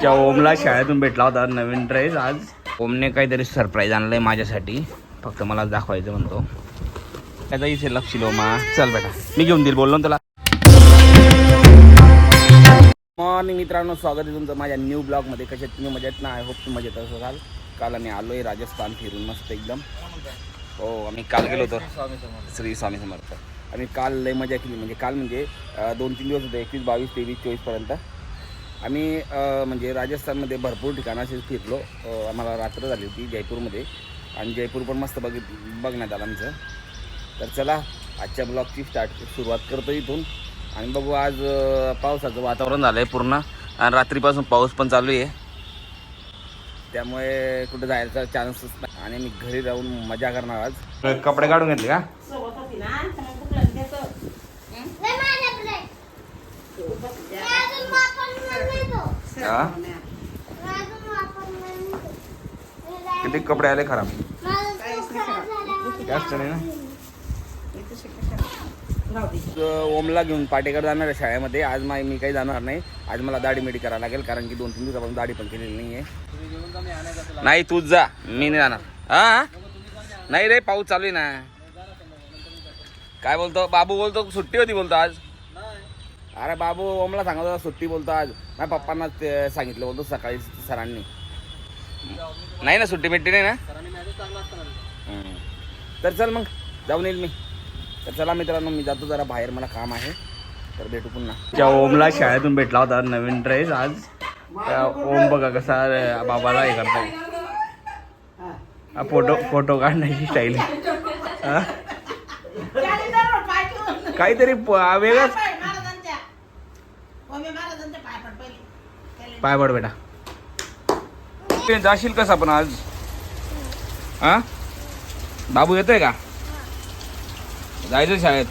त्या ओमला शाळेतून भेटला होता नवीन ड्रेस आज. ओमने काहीतरी सरप्राईज आणलंय माझ्यासाठी. फक्त मला दाखवायचं म्हणतो. त्याचा इथे लक्ष लोमा चल बेटा. मी घेऊन देईल. बोललो ना तुला. मॉर्निंग मित्रांनो स्वागत आहे तुमचं माझ्या न्यू ब्लॉगमध्ये कशात तुम्ही मजेत ना? आय होप तुम्ही मजेत असाल. काल आम्ही आलो आहे राजस्थान फिरून मस्त एकदम. हो आम्ही काल गेलो होतो. श्री स्वामी समर्थ. आम्ही काल लय मजा केली. म्हणजे काल म्हणजे दोन तीन दिवस होते. एकवीस बावीस तेवीस चोवीसपर्यंत आम्ही म्हणजे राजस्थानमध्ये भरपूर ठिकाणं असे फिरलो. आम्हाला रात्र झाली होती जयपूरमध्ये. आणि जयपूर पण मस्त बघ बघण्यात आलं आमचं. तर चला आजच्या ब्लॉगची स्टार्ट सुरुवात करतो इथून. आणि बघू आज पावसाचं वातावरण झालं आहे पूर्ण. आणि रात्रीपासून पाऊस पण चालू आहे. त्यामुळे कुठं जायचा चान्सच नाही. आणि मी घरी राहून मजा करणार आज. कपडे काढून घेतले का सोबत होती ना तर मग कुठलं त्याचं हा? किती कपडे आले खराब? जास्त नाही ना? ओमला घेऊन पाटेकर जाणार आहे शाळेमध्ये. आज मा मी काही जाणार नाही. आज मला दाढी मेडी करायला लागेल कारण की दोन तीन दिवसापासून दाढी पण केलेली नाही आहे नाही तूच जा. मी नाही जाणार. हा? नाही रे पाऊस चालू आहे ना. काय बोलतो? बाबू बोलतो सुट्टी होती बोलतो आज. अरे बाबू ओमला सांगत होता सुट्टी बोलतो आज. माझ्या पप्पांना ते सांगितलं बोलतो सकाळी सरांनी. नाही ना सुट्टी भेटली नाही ना? हम्म. तर चल मग जाऊन येईल मी. तर चला मित्रांनो मी जातो जरा बाहेर मला काम आहे. तर भेटू पुन्हा. त्या ओमला शाळेतून भेटला होता नवीन ड्रेस आज त्या ओम बघा कसा अं, बाबाला हे करताय. हा, फोटो फोटो काढण्याची स्टाईल काहीतरी प- वेगळंच. पाय पड बेटा. ते जाशील कसा पण आज? हा? बाबू येतोय का? जायचं शाळेत.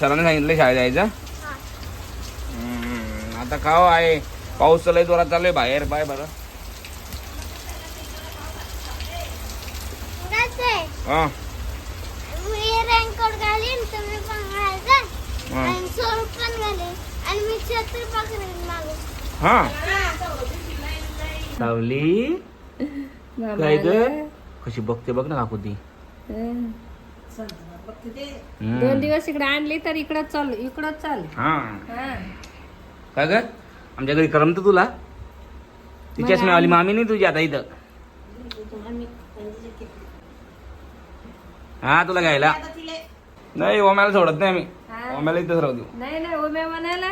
सरांनी सांगितलं शाळेत जायचं. आता खाव आहे. पाऊस चालू जोरात चालू आहे बाहेर. बाय बरं. हा. मी रेनकोट घालीन तुम्ही पण. आणि स्वरूप पण घालीन. आणि मी हा. सावली काय ग? कशी बघते बघ ना काकू ती. दोन दिवस इकडे आणली तर इकडं चाल इकडं चाल. हा. हा. काय ग? आमच्या घरी करमत तुला? तिच्याच मी आली मामी नाही तुझी आता इथं. हा तुला घ्यायला. नाही ओम्याला सोडत नाही आम्ही. हा. ओम्याला इथंच राहू देऊ. नाही नाही उम्या म्हणायला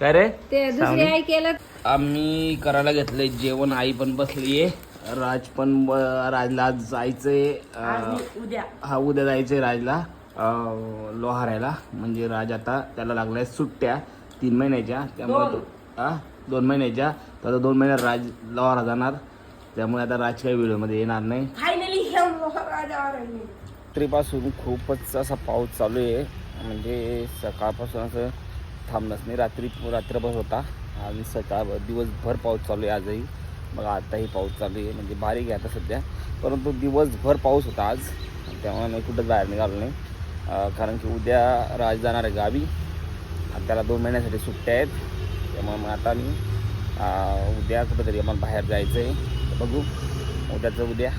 काय रे? ते दुसरी? आई केलं. आम्ही करायला घेतलंय जेवण आई पण बसलीये. राज पण ब- राजला आज जायचंय अं, उद्या. हा उद्या जायचंय राजला अं, लोहारायला म्हणजे राज आता त्याला लागलाय सुट्ट्या तीन महिन्याच्या. त्यामुळे तो हा दोन महिन्याच्या. तर आता दोन महिन्यात राज लोहारा जाणार. त्यामुळे आता राज काही व्हिडिओमध्ये येणार नाही. फायनली रात्रीपासून खूपच असा पाऊस चालू आहे. म्हणजे सकाळपासून असं थांबलंच नाही. रात्री रात्रभर होता. आणि सकाळ दिवसभर पाऊस चालू आहे आजही. मग आताही पाऊस चालू आहे. म्हणजे बारीक आहे आता सध्या. परंतु दिवसभर पाऊस होता आज. त्यामुळे मी कुठं बाहेर निघालो नाही. कारण की उद्या राज जाणार आहे गावी. त्याला दोन महिन्यासाठी सुट्ट्या आहेत. त्यामुळे मग आता मी उद्या कुठंतरी आम्हाला बाहेर जायचं आहे बघू. उद्याचं उद्या.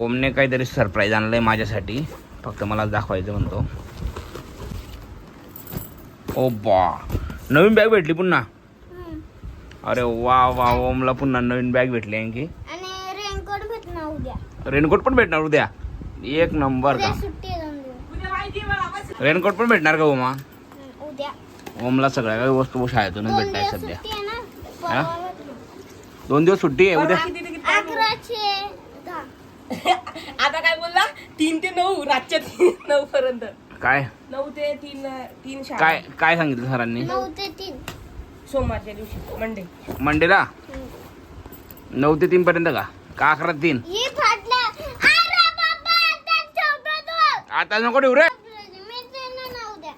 ओमने काहीतरी सरप्राईज आहे माझ्यासाठी. फक्त मला दाखवायचं म्हणतो. ओ बा. नवीन बॅग भेटली पुन्हा? अरे वा वा ओमला पुन्हा नवीन बॅग भेटली आणखी. आणि रेनकोट भेटणार उद्या. रेनकोट पण भेटणार उद्या? एक नंबर का? रेनकोट पण भेटणार का ओमा? उद्या. ओमला सगळ्या काही वस्तू शाळेतूनच दिवस सध्या. सुट्टी आहे ना? हा? परवा भेटणार. दोन दिवस सुट्टी आहे उद्या? आता काय बोलला? तीन ते नऊ रातच्या तीन नऊ पर्यंत. काय? नऊ ते तीन तीन शाळा. काय काय सांगितलं सरांनी? नऊ ते तीन. सोमवारच्या दिवशी मंडे मंडेला. नऊ ते तीन पर्यंत का? का अकरा ते तीन? ही फाटला. अरे बाबा आता नको ठेवू रे. मी देणार ना उद्या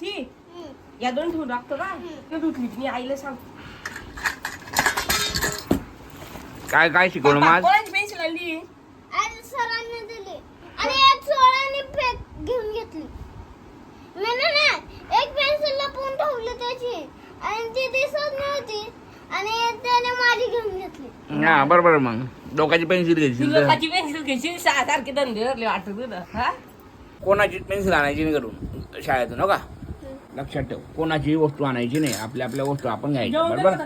ती? हं. या दोन ठेवून टाकतो का? न धुतली. मी आईला सांग. काय काय शिकवलं मग आज? कोणाची पेन्सिल आणली. आणि सरांनी दिली. आणि एक सोळाने फेक घेऊन घेतली. मी ना एक पेन्सिल लपवून ठेवली त्याची. आणि ती दिसत नव्हती. आणि त्याने माझी घेऊन घेतली. हा बरोबर मग. डोकाची पेन्सिल घ्यायची लोकांची पेन्सिल घ्यायची. सहा सारखे धंदे धरले वाटत तुला हा? कोणाची पेन्सिल आणायची नाही घरून शाळेतून हो का? लक्षात ठेव. कोणाची वस्तू आणायची नाही. आपल्या आपल्या वस्तू आपण घ्यायच्या. जेवण बरोबर?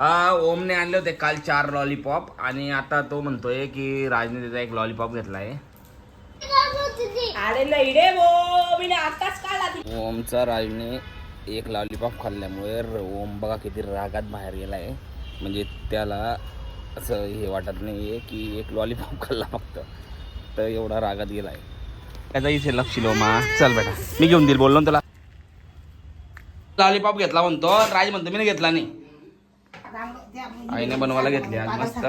हा ओमने आणले होते काल चार लॉलीपॉप आणि आता तो म्हणतोय की राजने त्याचा एक लॉलीपॉप होती ती अरे नाही रे वो मी आताच काढला ओमचा राजने एक लॉलीपॉप खाल्ल्यामुळे ओम बघा किती रागात बाहेर गेलाय. म्हणजे त्याला असं हे वाटत नाही आहे की एक लॉलीपॉप खाल्ला फक्त. तर एवढा रागात गेलाय. त्याचा इथे लक्ष मा. चल बेटा मी घेऊन देईल बोललो ना तुला. लॉलीपॉप घेतला म्हणतो राज म्हणतो मी नाही घेतला नाही. आईने बनवायला घेतली आज मस्त.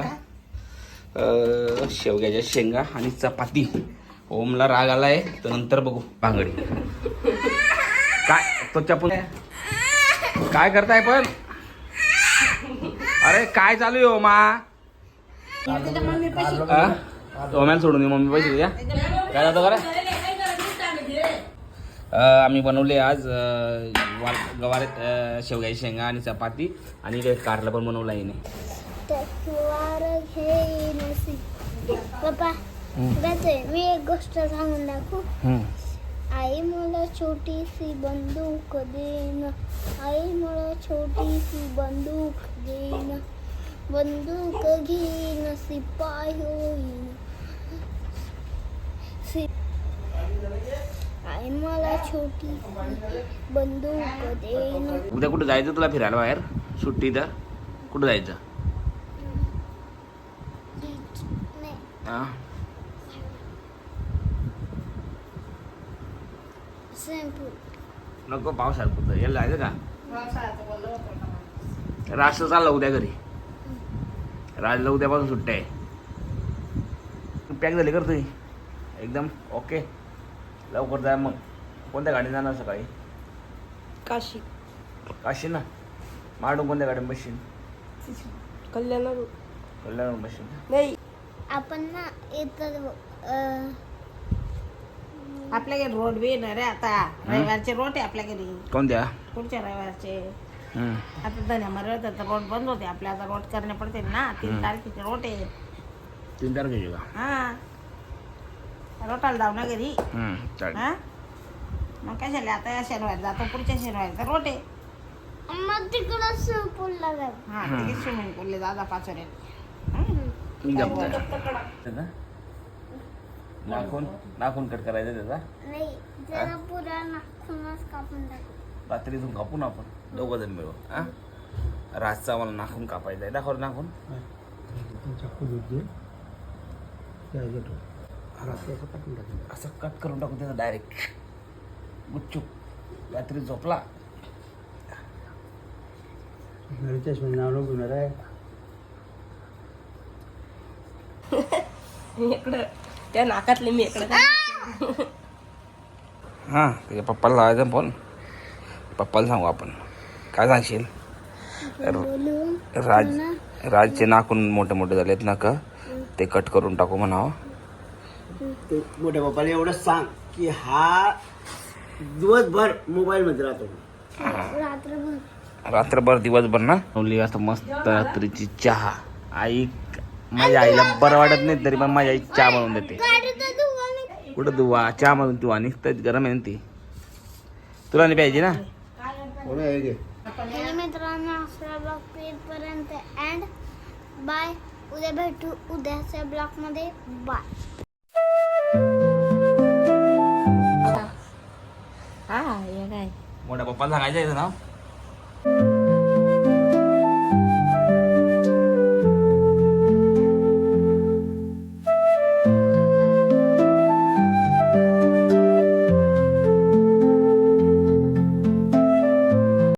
शेवग्याच्या शेंगा आणि चपाती. ओमला राग आलाय तर नंतर बघू भांगडी. काय तो चपून काय करताय पण? अरे काय चालू आहे ओमा? ओम्याला सोडून येऊ मम्मी पैसे द्या. काय जातो करा आम्ही बनवले आज वाल- गवार शेवग्याची शेंगा आणि चपाती आणि काही कारला पण बनवलं आहे मी एक गोष्ट सांगून दाखवू आई मला छोटीशी बंदूक देन आई मला छोटीशी बंदूक देन बंदूक घेईन सिपाही होईन सि- आई मला छोटी बंदूक देन उद्या कुठं जायचं तुला फिरायला बाहेर सुट्टी तर कुठं जायचं हा नको पावसाळ्यात कुठं? यायला जायचं का? राष्ट्र चालला उद्या घरी. राजला उद्यापासून सुट्ट्या आहे. पॅक झाली कर तुझी. एकदम ओके. लवकर जा मग. कोणत्या गाडीने जाणार सकाळी? काशी. काशी ना? माडून कोणत्या गाडीने बसशील? कल्याण कल्याण बसशील नाही. आपण ना इतर अं, आपल्या घरी रोड बी येणार आहे आता. रविवारचे रोड आहे आपल्या घरी. कोणत्या? पुढच्या रविवारचे. हम्म. आता धन्यामध्ये होतं तर रोड बंद होते. आपल्या आता रोड करणे पडते ना. तीन तारखेचे रोड आहे तीन तारखेची का? हा. रोटाला जाऊ ना घरी. हम्म, चालेल. हा? मग कशाला आता या शनिवारी जातो. पुढच्या शनिवारी तर रोड आहे. मग तिकडं सिंपलला जाऊ. हा तिथे स्विमिंग पूलले दादा पाचोरे त्याचा नाखून नाखून कट करायचं त्याचा? नाही जरा पुरा नाखूनच कापून टाकू. रात्रीतून कापू ना आपण दोघं जण मिळू हा? रातचा मला नाखून कापायचा आहे. दाखव रे नाखून. असं कट करून टाकू त्याचा डायरेक्ट गुच्चूक रात्री झोपला. इकडं. त्या नाकातले मी इकडं हां त्याच्या पप्पाला लावायचा फोन पप्पाला सांगू आपण. काय सांगशील? राज राजचे नाकून मोठे मोठे झालेत नाक. ते कट करून टाकू म्हणावं. ते मोठ्या बापाला एवढं सांग की हा दिवसभर मोबाईल मध्ये राहतो. रात्रभर. रात्रभर दिवसभर ना? मस्त रात्रीची चहा. आई माझ्या आईला बरं वाटत नाही तरी पण माझी आई चहा बनवून देते. कुठं दुवा चहा म्हणून तू आणि तर गरम आहे ना ती. तुला नाही पाहिजे ना? मित्रांनो पर्यंत अँड बाय उद्या भेटू. उद्याच्या ब्लॉगमध्ये बाय हा हे काय? मोठ्या पप्पाला सांगायचं आहे ना?